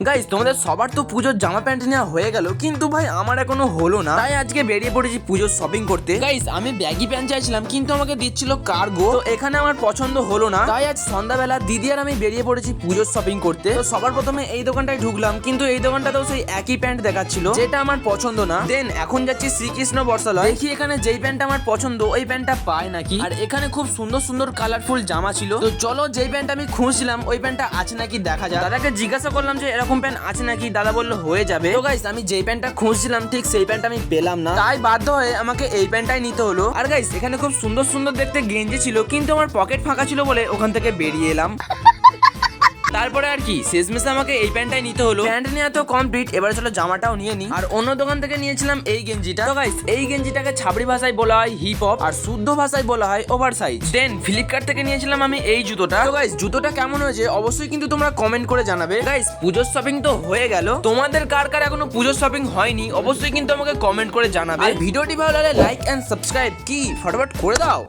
Guys তোমাদের সবার তো পুজোর জামা প্যান্ট নেওয়া হয়ে গেল কিন্তু ভাই আমার এখনও হলো না। তাই আজকে বেরিয়ে পড়েছি পুজোর শপিং করতে। গাইস আমি ব্যাগি প্যান্ট চাইছিলাম কিন্তু আমাকে দিচ্ছিল কার্গো তো এখানে আমার পছন্দ হলো না। তাই আজ সন্ধ্যাবেলা দিদি আর আমি বেরিয়ে পড়েছি পুজোর শপিং করতে। তো সবার প্রথমে এই দোকানটায় ঢুকলাম কিন্তু এই দোকানটাতেও সেই একই প্যান্ট দেখাচ্ছিল যেটা আমার পছন্দ না। দেন এখন যাচ্ছি শ্রীকৃষ্ণ বর্ষালয়। দেখি এখানে যেই প্যান্টটা আমার পছন্দ ওই প্যান্টটা পায় নাকি? আর এখানে খুব সুন্দর সুন্দর কালারফুল জামা ছিল। তো চলো যেই প্যান্ট আমি খুঁজছিলাম ওই প্যান্টটা আছে নাকি দেখা যাক। দাদাকে জিজ্ঞাসা করলাম যে এরকম প্যান্ট আছে নাকি? দাদা বলল হয়ে যাবে। তো গাইস আমি যেই প্যান্টটা খুঁজছিলাম, ঠিক সেই প্যান্ট আমি পেলাম না। তাই বাধ্য হয়ে আমাকে এই প্যান্টটাই নিতে হলো। আর গাইস এখানে খুব সুন্দর সুন্দর দেখতে গেঞ্জি ছিল, কিন্তু আমার পকেট ফাঁকা ছিল বলে ওখান থেকে বেরিয়ে এলাম। তারপরে আর কি, শেষমেশে আমাকে এই প্যান্টটাই নিতে হলো। প্যান্ট নেওয়া তো কমপ্লিট এবারে চলো জামাটাও নিয়ে নি আর অন্য দোকান থেকে নিয়েছিলাম এই গেঞ্জিটা। তো গাইস এই গেঞ্জিটাকে ছাবড়ি ভাষায় বলা হয় হিপ হপ আর শুদ্ধ ভাষায় বলা হয় ওভার সাইজ দেন ফ্লিপকার্ট থেকে নিয়েছিলাম আমি এই জুতোটা। তো গাইস জুতোটা কেমন হয়েছে অবশ্যই কিন্তু তোমরা কমেন্ট করে জানাবে। গাইস পুজোর শপিং তো হয়ে গেল। তোমাদের কার কার এখনও পুজোর শপিং হয়নি, অবশ্যই কিন্তু আমাকে কমেন্ট করে জানাবে। আর ভিডিওটি ভালো লাগলে লাইক এন্ড সাবস্ক্রাইব কি? ফটাফট করে দাও।